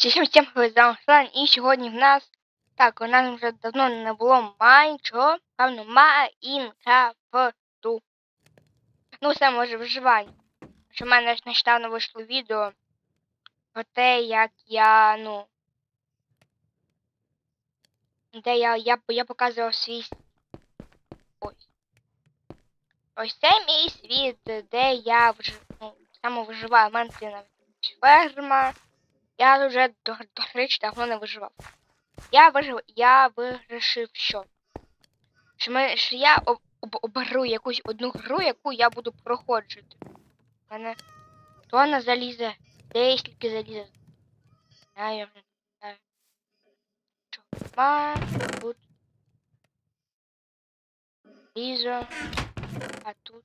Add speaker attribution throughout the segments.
Speaker 1: Всім всім Руслан, і сьогодні в нас. Так, у нас вже давно не було майнчо, певно, Майнкрафту. Ну, все може виживання. Що в мене ж нещодавно вийшло відео про те, як я, ну. Де я, я, я показував свій. Ось. Ось це мій світ, де я вж... ну, самовиживаю. У мене це навіть ферма. Я вже до, до давно не виживав. Я вижив, я вирішив, що. Що, ми, що я об, об, оберу якусь одну гру, яку я буду проходжити. У мене тонна залізе, де скільки залізе. Я я не знаю. Що? Ма, тут. Лізо. А тут.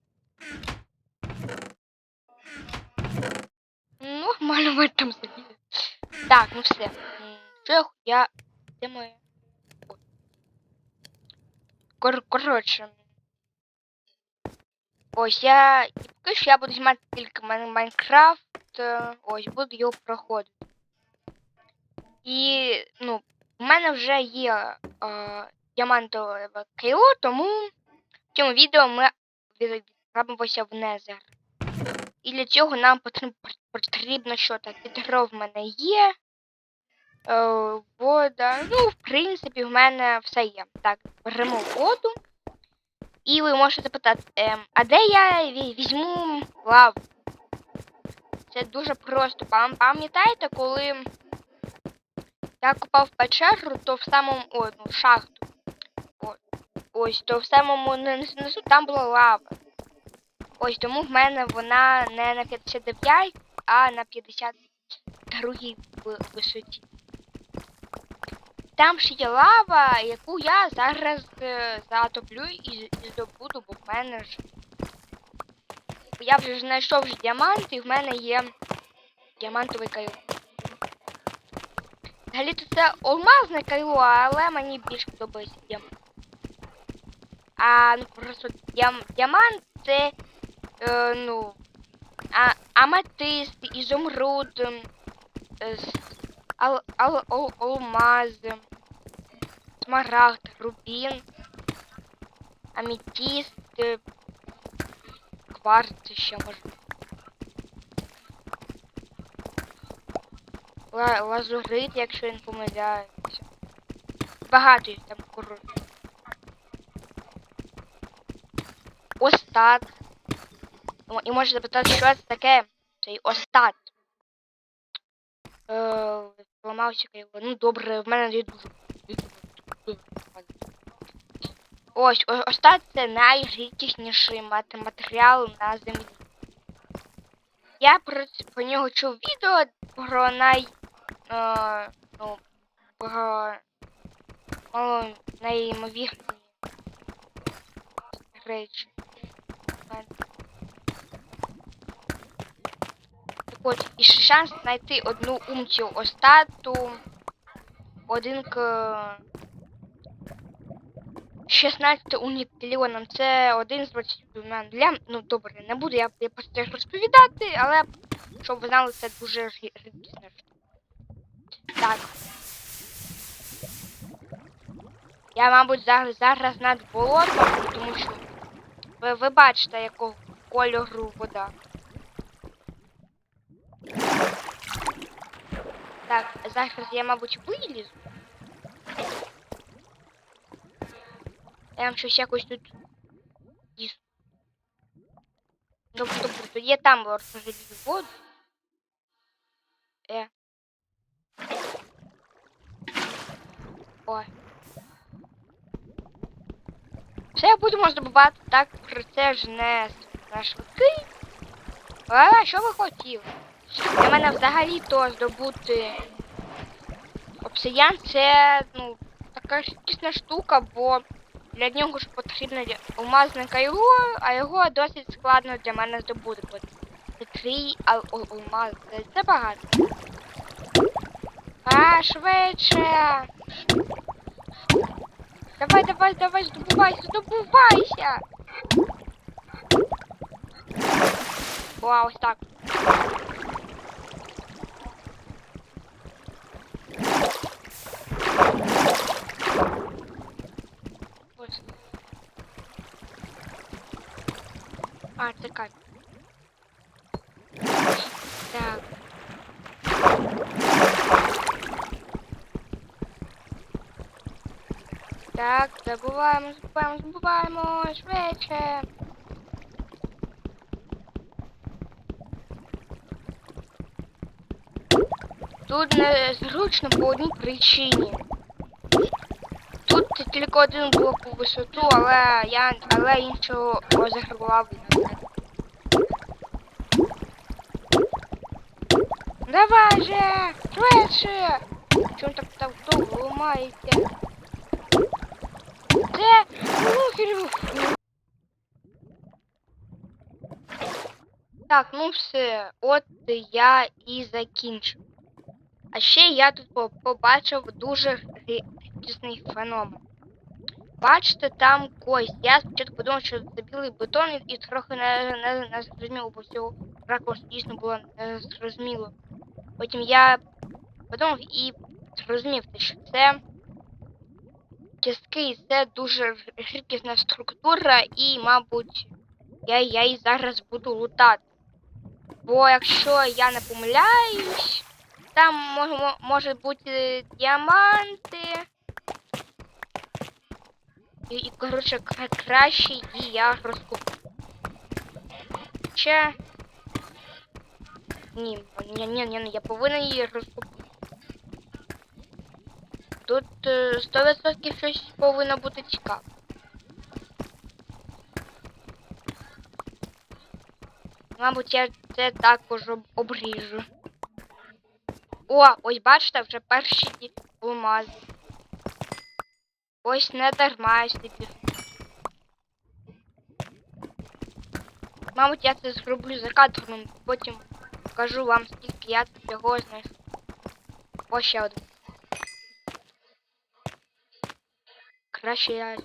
Speaker 1: Ну, нормально там залізе. Так, ну все. Що я. Де моє? Кор коротше. Ось я. І поки що я буду тільки Майн- Майнкрафт. е, Ось, буду його проходити. І, ну, у мене вже є е, діамантове кайло, тому в цьому відео ми відправимося в Незер. І для цього нам потрібно, потрібно що так, відро в мене є. Е, вода. Ну, в принципі, в мене все є. Так, беремо воду. І ви можете запитати, ем, а де я візьму лаву? Це дуже просто. Пам- Пам'ятаєте, коли я купав печеру, то в самому о, ну, шахту. О, ось, то в самому низ- низу там була лава. Ось тому в мене вона не на 59, а на 52 в- висоті. Там ще є лава, яку я зараз е, затоплю і, і здобуду, бо в мене ж. Я вже знайшов вже діамант, і в мене є діамантове кайло. Взагалі то це алмазне кайло, але мені більше подобається діамант. А ну просто діам, діамант це е, ну а, аметист, ізумруд, ем, е, ал, ал, ал, алмаз, смарагд, рубін, аметист, е, кварц ще може. Ла, лазурит, якщо я не помиляюся. Багато їх там коротше. Остат. О, І можете запитати, що це таке? Цей остат. Е, Поламався криво. Ну добре, в мене дуже. Ось, остат це найрідкісніший мат- матеріал на землі. Я про, про нього чув відео про най. Е, ну, про мало найімовірні речі. Так от, і ще шанс знайти одну умцю остату. Один к 16 унікліоном. Це один з 22 нулям. Ну добре, не буду я, я просто розповідати, але щоб ви знали, це дуже гі- Так. Я, мабуть, зараз, зараз над болотом, тому що ви, ви бачите, якого кольору вода. Так, зараз я, мабуть, вилізу. Я вам щось якось тут дійсно. Добре, добре, тоді я там розподілю воду. Е. Ой. Все будемо здобувати так, про це ж не на швидкий. А, що ви хотіли? Для мене взагалі то здобути обсидіан це, ну, така рідкісна штука, бо для нього ж потрібно дя- алмазне кайло, а його досить складно для мене здобути. Такий ал ал- алмаз. Це, це багато. А, швидше. Давай, давай, давай, здобувайся, здобувайся. О, ось так. А, це. Так. Так, забуваємо, забуваємо, забуваємо, швидше. Тут незручно по одній причині. Тут тільки один блок у висоту, але я але іншого розігрував. Давай же! Швидше! Чому так так довго ламаєте? Це лухерю. Так, ну все, от я і закінчив. А ще я тут по- побачив дуже різний феномен. Бачите, там кость. Я спочатку подумав, що це білий бетон і, трохи не, не, не зрозуміло, бо цього ракурсу дійсно було не зрозуміло. Потім я подумав і зрозумів, що це кістки, це дуже рідкісна структура, і, мабуть, я, я її зараз буду лутати. Бо якщо я не помиляюсь, там може, може бути діаманти. І, і коротше, краще її я розкуплю. Ще. Ні, ні, ні, ні, я повинен її розкупити. Тут е, 100% щось повинно бути цікаве. Мабуть, я це також обріжу. О, ось бачите, вже перші алмази. Ось не дарма собі. Мабуть, я це зроблю за кадром, потім покажу вам, скільки я його знайшов. Ось ще. Краще я.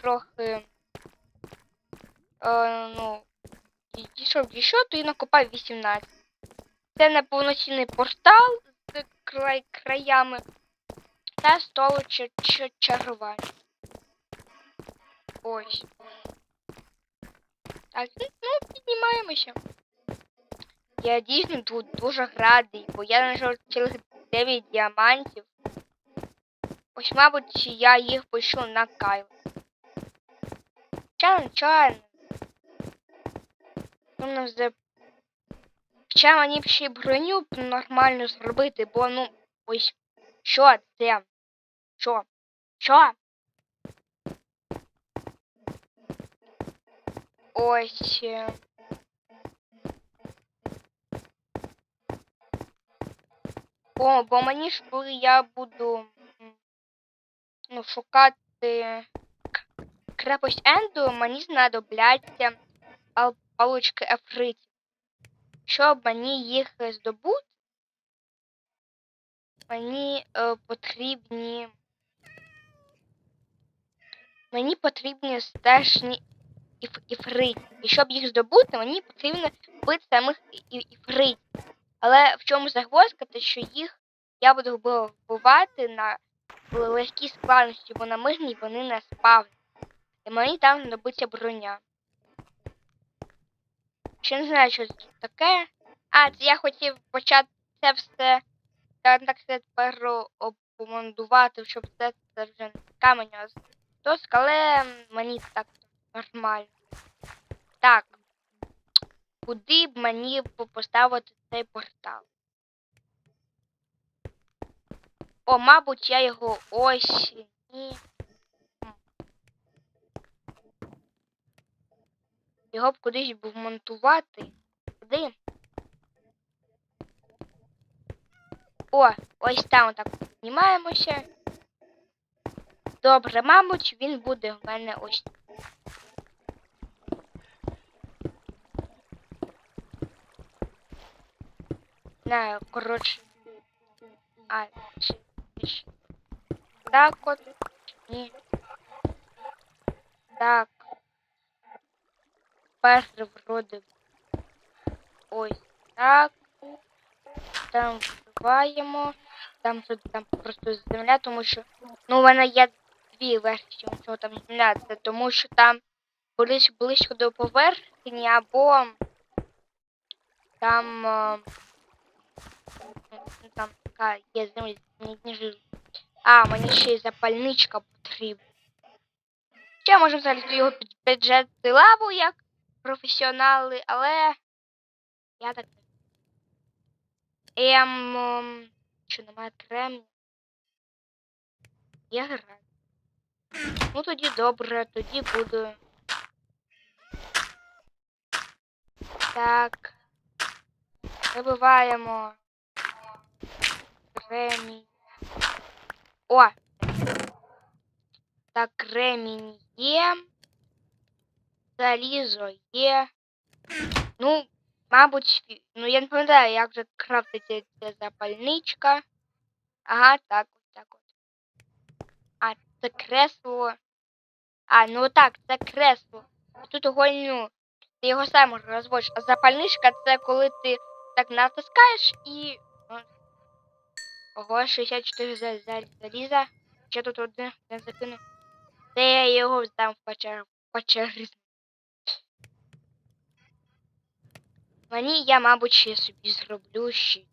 Speaker 1: Трохи. Е, ну, ді- дійшов дійшов, то і накопав 18. Це неповноцінний портал з край, краями та столу чарування. Ось. Так, ну, ну, піднімаємося. Я дійсно тут дуже радий, бо я знайшов цілих 9 діамантів. Ось, мабуть, я їх пишу на Кайл. Чан, чан. Ну, за... Хоча мені б ще броню нормально зробити, бо ну ось що це? Що? Що? Ось. е. Бо, бо мені ж коли я буду ну, шукати крепость Енду, мені знадобляться пал- палички ефритів. Щоб мені їх здобути, мені е, потрібні. Мені потрібні стежні іф, іфриті. І щоб їх здобути, мені потрібно вбити самих іфритів. Але в чому загвоздка, те що їх я буду вбив- вбивати на легкій складності, бо на мирній вони не спавнять. І мені там знадобиться броня. Ще не знаю, що це таке. А, це я хотів почати це все, та, так сказати, переобмандувати, щоб це, це вже не доск, але мені так нормально. Так. Куди б мені поставити цей портал? О, мабуть, я його ось. Ні. Його б кудись б вмонтувати. Куди? О, ось там так піднімаємося. Добре, мабуть, він буде в мене ось. Не, коротше. А, чи, чи- так от. Ні. Так. Перше вроде. Ось так. Там вбиваємо. Там тут там просто земля, тому що. Ну, у мене є дві версії, чого там земля. Це тому що там близько, близько до поверхні, або там. там така є земля, ніж. А, мені ще й запальничка потрібна. Ще можемо взагалі його піджати лаву як професіонали, але я так. Ем, ем, що немає кремні. Я граю. Ну тоді добре, тоді буду. Так. Вибиваємо. Кремінь. О! Так, кремінь є. Залізо є. Ну, мабуть, ну я не пам'ятаю, як же крафтиться запальничка. Ага, так, ось так от. А, це кресло. А, ну так, це кресло. Тут огонь, ти його сам розводиш. А запальничка це коли ти так натискаєш і. ну, Ого, 64 за- за- заліза. Ще тут один не закину. Це я його там почерз. Мені я, мабуть, ще собі зроблю щит.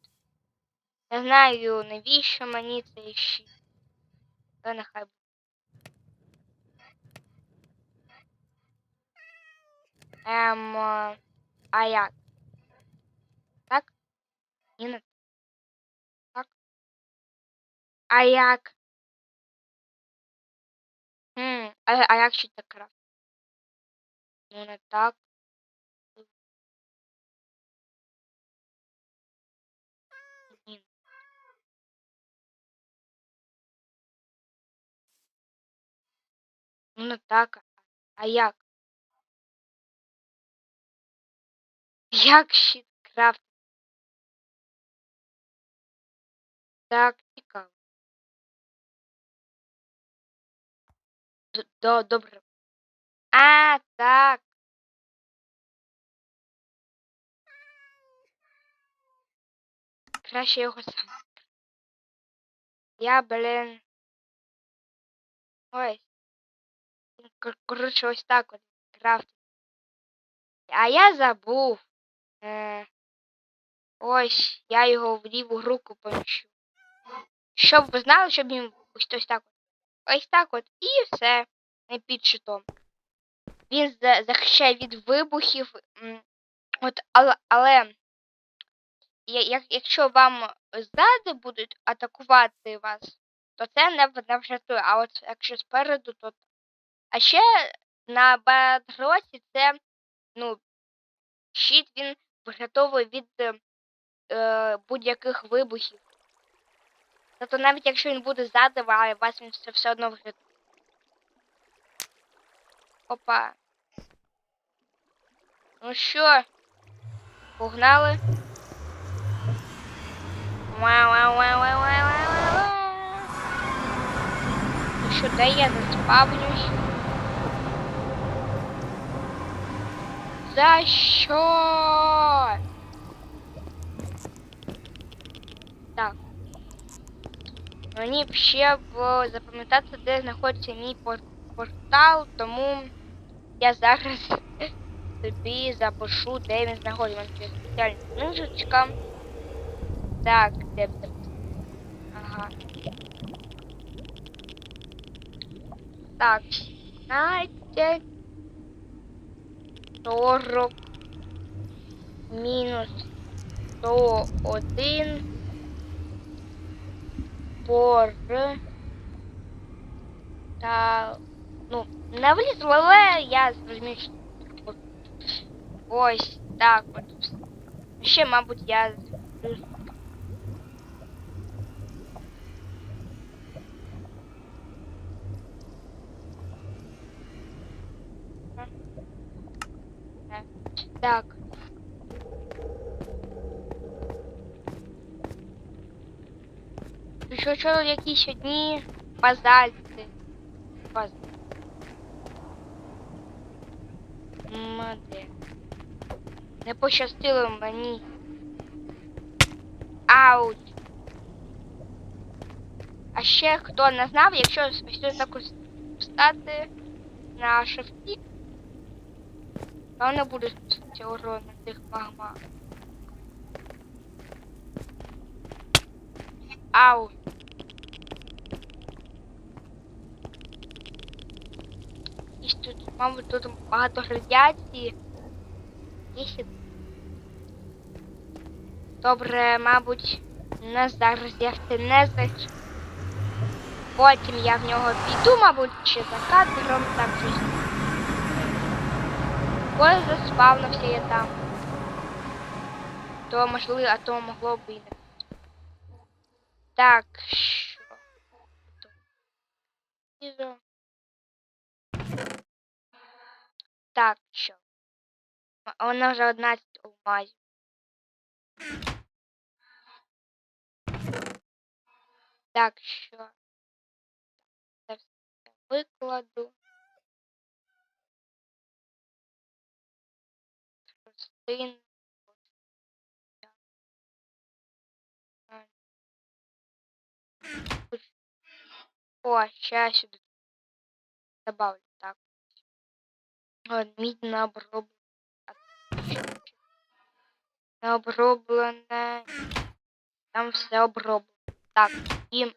Speaker 1: Не знаю, навіщо мені цей щит. Та нехай буде. Ем, а як? Так? Ні, не так. А як? Хм, а, а як ще так крафт? Ну не так. Ну так. А як? Як щит крафт? Так, цікаво. До- Добре. А, так. Краще його сам. Я, блін. Ой. Кор- Коротше, ось так от крафт. А я забув. Е, ось, я його в ліву руку поміщу. Щоб ви знали, щоб він ось ось так от. Ось так от. І все. Не під щитом. Він захищає від вибухів. От, але, але як, якщо вам ззади будуть атакувати вас, то це не, не врятує. А от якщо спереду, то. А ще на Бадросі це, ну, щит він врятовує від е, будь-яких вибухів. Тобто навіть якщо він буде ззаду, а вас він все, все одно врятує. Опа. Ну що? Погнали. Вау-вау-вау-вау-вау-вау-вау. Ну що, де я заспавнюсь? За що? Так. Мені б ще б запам'ятати, де знаходиться мій пор- портал, тому я зараз собі запишу, де він знаходиться. Спеціальна книжечка. Так, де б? Ага. Так, 17, 40, мінус 101, пор, та, ну, не влізло, але я зрозумів, що ось так от. Ще, мабуть, я зроблю Так. Що що якісь одні базальти. Баз... Моде. Не пощастило мені. Ауч. А ще хто не знав, якщо ось тут так встати на шифті, то не буде спустити урон на тих магмах. Ау. І тут, мабуть, тут багато радіації. Є Добре, мабуть, не зараз я в це не зач. Потім я в нього піду, мабуть, ще за кадром там щось. Ось заспавнився я там. То можливо, а то могло б і не. Так, що? Так, що? Вона вже 11 алмазів. Так, що? Все викладу. Тростин. О, ще сюди добавлю, так. От, мідь на оброблення. Не оброблене. Там все оброблено. Так, і...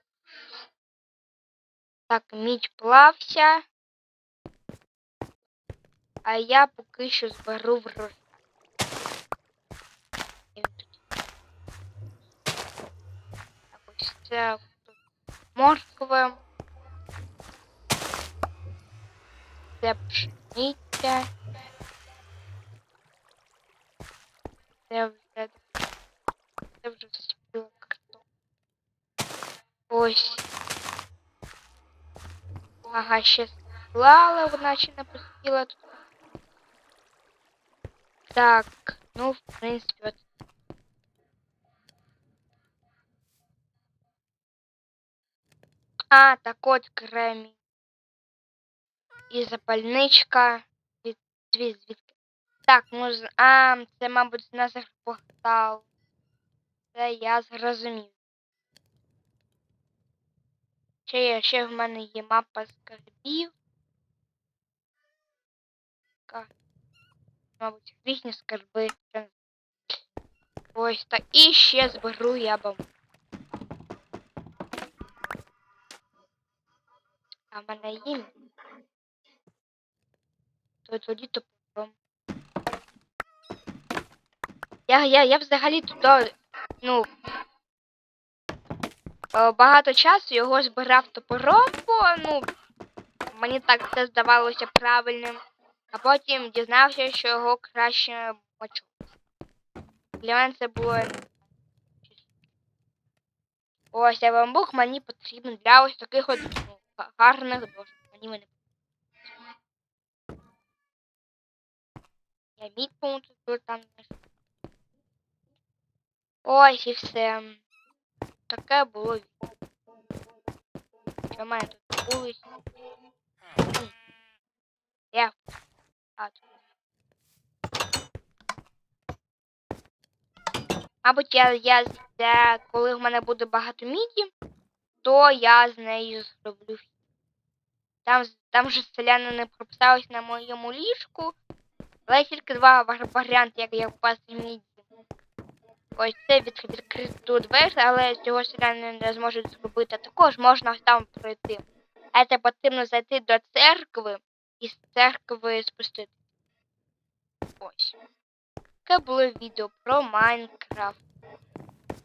Speaker 1: Так, мідь плався. А я поки що зберу врожай. І це тут морква. Це пшениця. Це вже це вже спіла картопля. Ось. Ага, ще склала, вона ще не поспіла тут. Так, ну, в принципі, от. А, так от кремінь. І запальничка. Від, звідки. Так, з- а, це, мабуть, з нас портал. Це я зрозумів. Ще є, ще в мене є мапа скарбів. Ка- Мабуть, різні скарби. Ось так. І ще зберу я бам. А мене мі- То тоді то потом. Я, я, я взагалі туди, ну, е, багато часу його збирав топором, бо, ну, мені так це здавалося правильним. А потім дізнався, що його краще мочу. Для мене це було. Ось а бамбук мені потрібен для ось таких от гарних дошок. Мені вони. Я по тут там. Ось і все. Таке було. Що мене тут вулиці? Я. А. Мабуть, я, я, коли в мене буде багато міді, то я з нею зроблю. Там, там же селяни не прописались на моєму ліжку, але тільки два варіанти, як я впасти в міді. Ось це від, відкриту двері, але цього селяни не зможуть зробити. Також можна там пройти. а потрібно зайти до церкви і з церкви спустити. Ось. Таке було відео про Майнкрафт.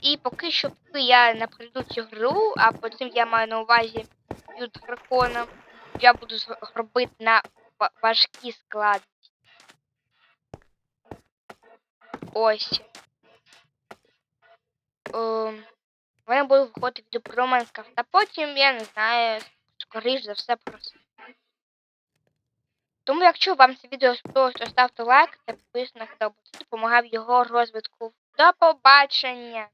Speaker 1: І поки що поки я не пройду цю гру, а потім я маю на увазі дракона, я буду робити на важкі складності. Ось. Ем, в мене буде виходити відео про Майнкрафт, а потім я не знаю, скоріш за все про це. Тому, якщо вам це відео сподобалось, то ставте лайк та підписуйтесь на канал, бо це допомагає в його розвитку. До побачення!